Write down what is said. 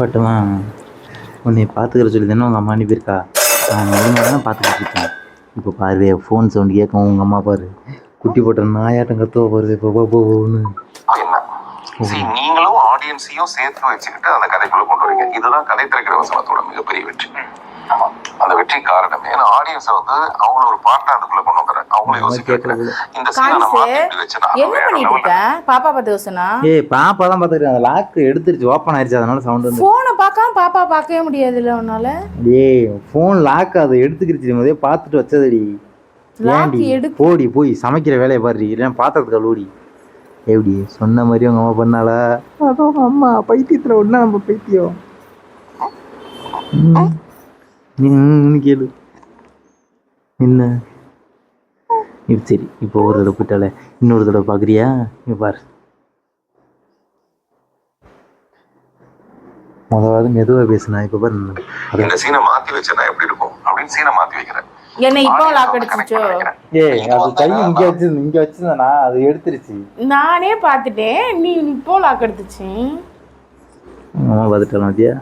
பட்டுமா உன்னை பார்த்துக்கிற சொல்லி தானே உங்கள் அம்மா அனுப்பியிருக்கா? நான் ஒழுங்காக தானே பார்த்துக்கிட்டு இருக்கேன். இப்போ பாரு ஃபோன் சவுண்ட் கேட்கும். உங்கள் அம்மா பாரு. குட்டி போட்ட நாயாட்டம் கத்துவ பாரு. இப்போ போ போன்னு நீங்களும் ஆடியன்ஸையும் சேர்த்து வச்சுக்கிட்டு அந்த கதைக்குள்ள கொண்டு வரீங்க. இதுதான் கதை திறக்கிற வசனத்தோட மிகப்பெரிய வெற்றி. ஆமா. அந்த வெற்றி காரணமே. ஏன்னா ஆடியன்ஸை வந்து அவங்கள ஒரு பார்ட்டா அதுக்குள்ள கொண்டு வந்துடுறேன் அவங்கள யோசிக்க வைக்கிறேன். இந்த சீனை நான் மாத்தி நான் என்ன பண்ணிட்டு இருக்க? பாப்பா பார்த்து யோசனா? ஏய் பாப்பா தான் பார்த்துக்கிறேன் அந்த லாக் எடுத்துருச்சு. ஓப்பன் ஆயிடுச்சு அதனால சவுண்ட் வந்து போனை பார்க்காம பாப்பா பார்க்கவே முடியாதுல்ல உன்னால? ஏய் ஃபோன் லாக் அதை எடுத்துக்கிருச்சு. முதே பார்த்துட்டு வச்சதடி. ஏன்டி? எடு போடி போய் சமைக்கிற வேலையை பாரு. இல்லைன்னா பாத்திரத்துக்கு கழுவுடி எப்படி சொன்ன மாதிரி உங்க அம்மா பண்ணாளா? அதான் அம்மா. பைத்தியத்துல ஒண்ணா நம்ம பைத்தியம். கேளு. என்ன? இது சரி இப்போ ஒரு தடவை போயிட்டால இன்னொரு தடவை பார்க்குறியா? இங்க பாரு. முதலாவது மெதுவாக பேசுனா இப்போ பாரு. இந்த சீனை மாத்தி வச்சா எப்படி இருக்கும்? அப்படின்னு சீனை மாத்தி வைக்கிறேன். என்ன இப்போ லாக் அடிச்சிச்சோ. ஏய் அது கை இங்க வச்சிருந்த இங்க வச்சிருந்தா அது எடுத்துருச்சு. நானே பார்த்துட்டேன். நீ இப்போ லாக் எடுத்துச்சு பார்த்துட்டாலும் மத்தியா